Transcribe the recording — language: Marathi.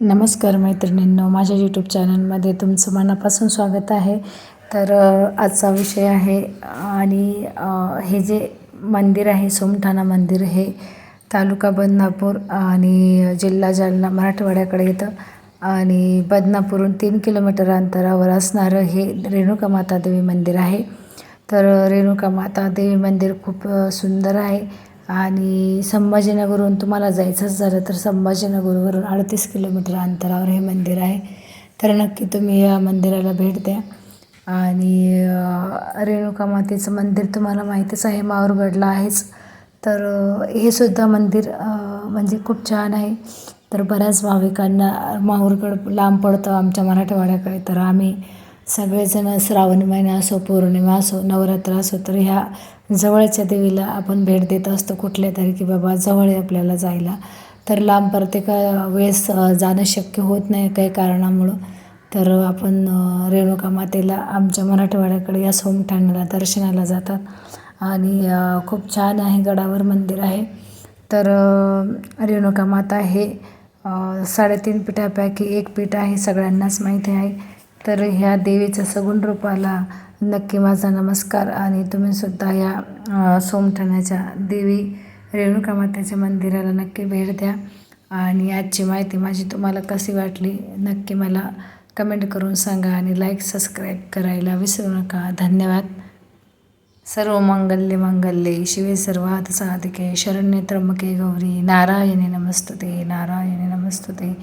नमस्कार मैत्रिणींनो माझ्या यूट्यूब चॅनलमध्ये तुमचं मनापासून स्वागत आहे. तर आजचा विषय आहे आणि हे जे मंदिर आहे सोमठाणा मंदिर हे तालुका बदनापूर आणि जिल्हा जालना मराठवाड्याकडे येतं. आणि बदनापूरहून तीन किलोमीटर अंतरावर असणारं हे रेणुका माता देवी मंदिर आहे. तर रेणुका माता देवी मंदिर खूप सुंदर आहे. आणि संभाजीनगरहून तुम्हाला जायचंच झालं तर संभाजीनगरवरून अडतीस किलोमीटर अंतरावर हे मंदिर आहे. तर नक्की तुम्ही या मंदिराला भेट द्या. आणि रेणुका मातेचं मंदिर तुम्हाला माहीतच आहे माहूरगडला आहेच. तर हे सुद्धा मंदिर म्हणजे खूप छान आहे. तर बऱ्याच भाविकांना माहूरगड लांब पडतं आमच्या मराठवाड्याकडे. तर आम्ही सगळेजण श्रावण महिना असो पौर्णिमा असो नवरात्र असो तर ह्या जवळच्या देवीला आपण भेट देत असतो कुठल्या तरी की बाबा जवळ आहे आपल्याला जायला. तर लांब प्रत्येका वेळेस जाणं शक्य होत नाही काही कारणामुळं. तर आपण रेणुका मातेला आमच्या मराठवाड्याकडे या सोमठाण्याला दर्शनाला जातात. आणि खूप छान आहे गडावर मंदिर आहे. तर रेणुका माता हे साडेतीन पीठापैकी एक पीठ आहे सगळ्यांनाच माहिती आहे. तर ह्या देवीच्या सगुण रूपाला नक्की माझा नमस्कार. आणि तुम्हीसुद्धा या सोमठाण्याच्या देवी रेणुका मातेच्या मंदिराला नक्की भेट द्या. आणि आजची माहिती माझी तुम्हाला कशी वाटली नक्की मला कमेंट करून सांगा आणि लाईक सबस्क्राईब करायला विसरू नका. धन्यवाद. सर्व मंगल्य मंगल्ये. शिवे सर्वात साधिके. शरण्य त्र्यंबके गौरी. नारायणी नमस्तुते. नारायणी नमस्तुते.